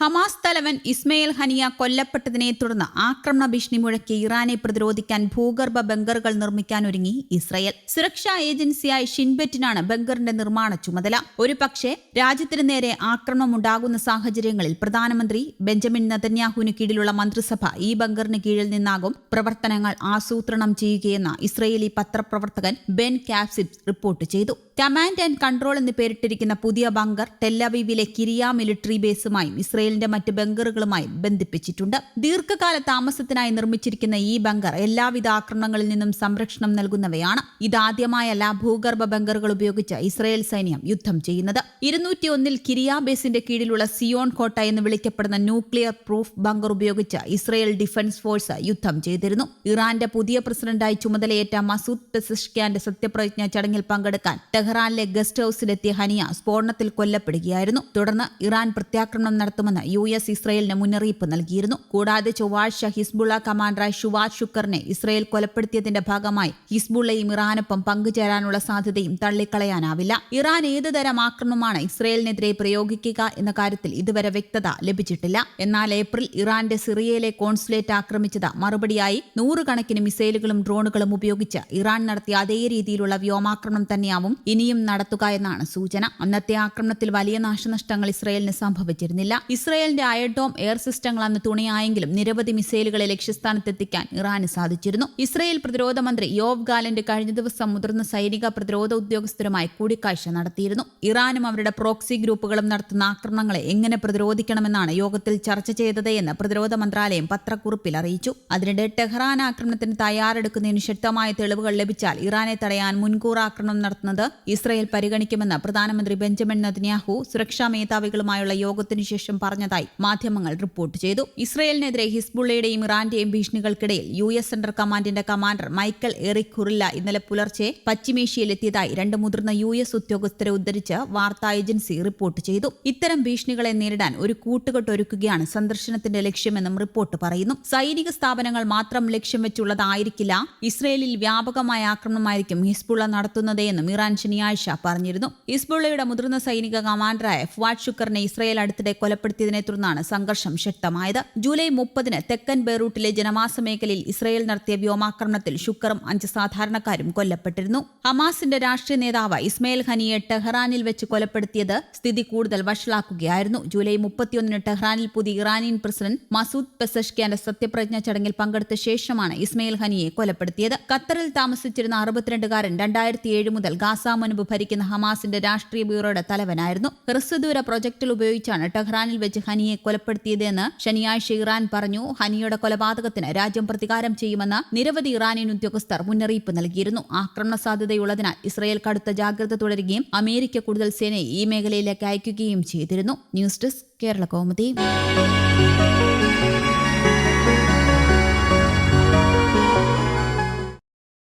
Hamas തലവൻ ഇസ്മയിൽ ഹനിയ കൊല്ലപ്പെട്ടതിനെ തുടർന്ന് ആക്രമണ ഭീഷണി മുഴക്കി ഇറാനെ പ്രതിരോധിക്കാൻ ഭൂഗർഭ ബങ്കറുകൾ നിർമ്മിക്കാൻ ഒരുങ്ങി ഇസ്രയേൽ. സുരക്ഷാ ഏജൻസിയായ ഷിൻബെറ്റിനാണ് ബങ്കറിന്റെ നിർമ്മാണ ചുമതല. ഒരു പക്ഷേ രാജ്യത്തിന് നേരെ ആക്രമണം ഉണ്ടാകുന്ന സാഹചര്യങ്ങളിൽ പ്രധാനമന്ത്രി ബെഞ്ചമിൻ നതന്യാഹുവിന് കീഴിലുള്ള മന്ത്രിസഭ ഈ ബങ്കറിന് കീഴിൽ നിന്നാകും പ്രവർത്തനങ്ങൾ ആസൂത്രണം ചെയ്യുകയെന്ന് ഇസ്രയേലി പത്രപ്രവർത്തകൻ ബെൻ കാപ്സിബ് റിപ്പോർട്ട് ചെയ്തു. കമാൻഡ് ആൻഡ് കൺട്രോൾ എന്ന് പേരിട്ടിരിക്കുന്ന പുതിയ ബങ്കർ ടെല്ലവീവിലെ കിരിയ മിലിറ്ററി ബേസുമായും ഇസ്രയേലിന്റെ മറ്റ് ബങ്കറുകളുമായും ബന്ധിപ്പിച്ചിട്ടുണ്ട്. ദീർഘകാല താമസത്തിനായി നിർമ്മിച്ചിരിക്കുന്ന ഈ ബങ്കർ എല്ലാവിധ ആക്രമണങ്ങളിൽ നിന്നും സംരക്ഷണം നൽകുന്നവയാണ്. ഇതാദ്യമായല്ല ഭൂഗർഭ ബങ്കറുകൾ ഉപയോഗിച്ച് ഇസ്രയേൽ സൈന്യം യുദ്ധം ചെയ്യുന്നത്. ഇരുന്നൂറ്റി ഒന്നിൽ കിരിയ ബേസിന്റെ കീഴിലുള്ള സിയോൺ കോട്ട എന്ന് വിളിക്കപ്പെടുന്ന ന്യൂക്ലിയർ പ്രൂഫ് ബങ്കർ ഉപയോഗിച്ച് ഇസ്രയേൽ ഡിഫൻസ് ഫോഴ്സ് യുദ്ധം ചെയ്തിരുന്നു. ഇറാന്റെ പുതിയ പ്രസിഡന്റായി ചുമതലയേറ്റ മസൂദ് പെസിഷ്കാന്റെ സത്യപ്രതിജ്ഞ ചടങ്ങിൽ പങ്കെടുക്കാൻ ടെഹ്റാനിലെ ഗസ്റ്റ് ഹൌസിലെത്തിയ ഹനിയ സ്ഫോടനത്തിൽ കൊല്ലപ്പെടുകയായിരുന്നു. തുടർന്ന് ഇറാൻ പ്രത്യാക്രമണം നടത്തുമെന്ന് യു എസ് ഇസ്രയേലിന് മുന്നറിയിപ്പ് നൽകിയിരുന്നു. കൂടാതെ ചൊവ്വാഴ്ച ഹിസ്ബുള്ള കമാൻഡറായ ഷുവാദ് ഷുക്കറിനെ ഇസ്രയേൽ കൊലപ്പെടുത്തിയതിന്റെ ഭാഗമായി ഹിസ്ബുള്ളയും ഇറാനൊപ്പം പങ്കുചേരാനുള്ള സാധ്യതയും തള്ളിക്കളയാനാവില്ല. ഇറാൻ ഏത് തരം ആക്രമണമാണ് ഇസ്രയേലിനെതിരെ പ്രയോഗിക്കുക എന്ന കാര്യത്തിൽ ഇതുവരെ വ്യക്തത ലഭിച്ചിട്ടില്ല. എന്നാൽ ഏപ്രിൽ ഇറാന്റെ സിറിയയിലെ കോൺസുലേറ്റ് ആക്രമിച്ചത് മറുപടിയായി നൂറുകണക്കിന് മിസൈലുകളും ഡ്രോണുകളും ഉപയോഗിച്ച് ഇറാൻ നടത്തിയ അതേ രീതിയിലുള്ള വ്യോമാക്രമണം തന്നെയാവും ഇനിയും നടത്തുക എന്നാണ് സൂചന. അന്നത്തെ ആക്രമണത്തിൽ വലിയ നാശനഷ്ടങ്ങൾ ഇസ്രയേലിന് സംഭവിച്ചിരുന്നില്ല. ഇസ്രയേലിന്റെ അയഡോം എയർ സിസ്റ്റങ്ങൾ അന്ന് തുണയായെങ്കിലും നിരവധി മിസൈലുകളെ ലക്ഷ്യസ്ഥാനത്തെത്തിക്കാൻ ഇറാന് സാധിച്ചിരുന്നു. ഇസ്രയേൽ പ്രതിരോധ മന്ത്രി യോവ് ഗാലന്റ് കഴിഞ്ഞ ദിവസം മുതിർന്ന സൈനിക പ്രതിരോധ ഉദ്യോഗസ്ഥരുമായി കൂടിക്കാഴ്ച നടത്തിയിരുന്നു. ഇറാനും അവരുടെ പ്രോക്സി ഗ്രൂപ്പുകളും നടത്തുന്ന ആക്രമണങ്ങളെ എങ്ങനെ പ്രതിരോധിക്കണമെന്നാണ് യോഗത്തിൽ ചർച്ച ചെയ്തത് എന്ന് പ്രതിരോധ മന്ത്രാലയം പത്രക്കുറിപ്പിൽ അറിയിച്ചു. അതിനിടെ ടെഹ്റാൻ ആക്രമണത്തിന് തയ്യാറെടുക്കുന്നതിന് ശക്തമായ തെളിവുകൾ ലഭിച്ചാൽ ഇറാനെ തടയാൻ മുൻകൂർ ആക്രമണം നടത്തുന്നത് ഇസ്രയേൽ പരിഗണിക്കുമെന്ന് പ്രധാനമന്ത്രി ബെഞ്ചമിൻ നദിന്യാഹു സുരക്ഷാ മേധാവികളുമായുള്ള യോഗത്തിനു ശേഷം പറഞ്ഞതായി മാധ്യമങ്ങൾ റിപ്പോർട്ട് ചെയ്തു. ഇസ്രയേലിനെതിരെ ഹിസ്ബുള്ളയുടെയും ഇറാന്റെയും ഭീഷണികൾക്കിടയിൽ യു എസ് സെൻട്രൽ കമാൻഡിന്റെ കമാൻഡർ മൈക്കൽ എറിക് ഖുറില്ല ഇന്നലെ പുലർച്ചെ പശ്ചിമേഷ്യയിലെത്തിയതായി രണ്ട് മുതിർന്ന യു എസ് ഉദ്യോഗസ്ഥരെ ഉദ്ധരിച്ച് വാർത്താ ഏജൻസി റിപ്പോർട്ട് ചെയ്തു. ഇത്തരം ഭീഷണികളെ നേരിടാൻ ഒരു കൂട്ടുകെട്ട് ഒരുക്കുകയാണ് സന്ദർശനത്തിന്റെ ലക്ഷ്യമെന്നും റിപ്പോർട്ട് പറയുന്നു. സൈനിക സ്ഥാപനങ്ങൾ മാത്രം ലക്ഷ്യം വെച്ചുള്ളതായിരിക്കില്ല ഇസ്രയേലിൽ വ്യാപകമായ ആക്രമണമായിരിക്കും ഹിസ്ബുള്ള നടത്തുന്നതെന്നും ഇറാൻ ശനിയാഴ്ച പറഞ്ഞിരുന്നു. ഇസ്ബുള്ളയുടെ മുതിർന്ന സൈനിക കമാൻഡറായ ഫുവാഡ് ഷുക്കറിനെ ഇസ്രയേൽ അടുത്തിടെ കൊലപ്പെടുത്തിയതിനെ തുടർന്നാണ് സംഘർഷം ശക്തമായത്. ജൂലൈ മുപ്പതിന് തെക്കൻ ബെയ്റൂട്ടിലെ ജനവാസ മേഖലയിൽ ഇസ്രയേൽ നടത്തിയ വ്യോമാക്രമണത്തിൽ ഷുക്കറും അഞ്ച് സാധാരണക്കാരും കൊല്ലപ്പെട്ടിരുന്നു. ഹമാസിന്റെ രാഷ്ട്രീയ നേതാവ് ഇസ്മയിൽ ഖനിയെ ടെഹ്റാനിൽ വെച്ച് കൊലപ്പെടുത്തിയത് സ്ഥിതി കൂടുതൽ വഷളാക്കുകയായിരുന്നു. ജൂലൈ മുപ്പത്തിയൊന്നിന് ടെഹ്റാനിൽ പുതിയ ഇറാനിയൻ പ്രസിഡന്റ് മസൂദ് പെസഷ്കിയാന്റെ സത്യപ്രതിജ്ഞ ചടങ്ങിൽ പങ്കെടുത്ത ശേഷമാണ് ഇസ്മയിൽ ഖനിയെ കൊലപ്പെടുത്തിയത്. ഖത്തറിൽ താമസിച്ചിരുന്ന അറുപത്തിരണ്ടുകാരൻ രണ്ടായിരത്തി ഏഴ് മുതൽ ഗാസ മുൻപ് ഭരിക്കുന്ന ഹമാസിന്റെ രാഷ്ട്രീയ ബ്യൂറോയുടെ തലവനായിരുന്നു. ഹ്രസ്വദൂര പ്രൊജക്ടിൽ ഉപയോഗിച്ചാണ് ടെഹ്റാനിൽ വെച്ച് ഹനിയെ കൊലപ്പെടുത്തിയതെന്ന് ശനിയാഴ്ച ഇറാൻ പറഞ്ഞു. ഹനിയുടെ കൊലപാതകത്തിന് രാജ്യം പ്രതികാരം ചെയ്യുമെന്ന് നിരവധി ഇറാനിയൻ ഉദ്യോഗസ്ഥർ മുന്നറിയിപ്പ് നൽകിയിരുന്നു. ആക്രമണ സാധ്യതയുള്ളതിനാൽ ഇസ്രയേൽ കടുത്ത ജാഗ്രത തുടരുകയും അമേരിക്ക കൂടുതൽ സേനയെ ഈ മേഖലയിലേക്ക് അയക്കുകയും ചെയ്തിരുന്നു. News desk Kerala Kaumudi.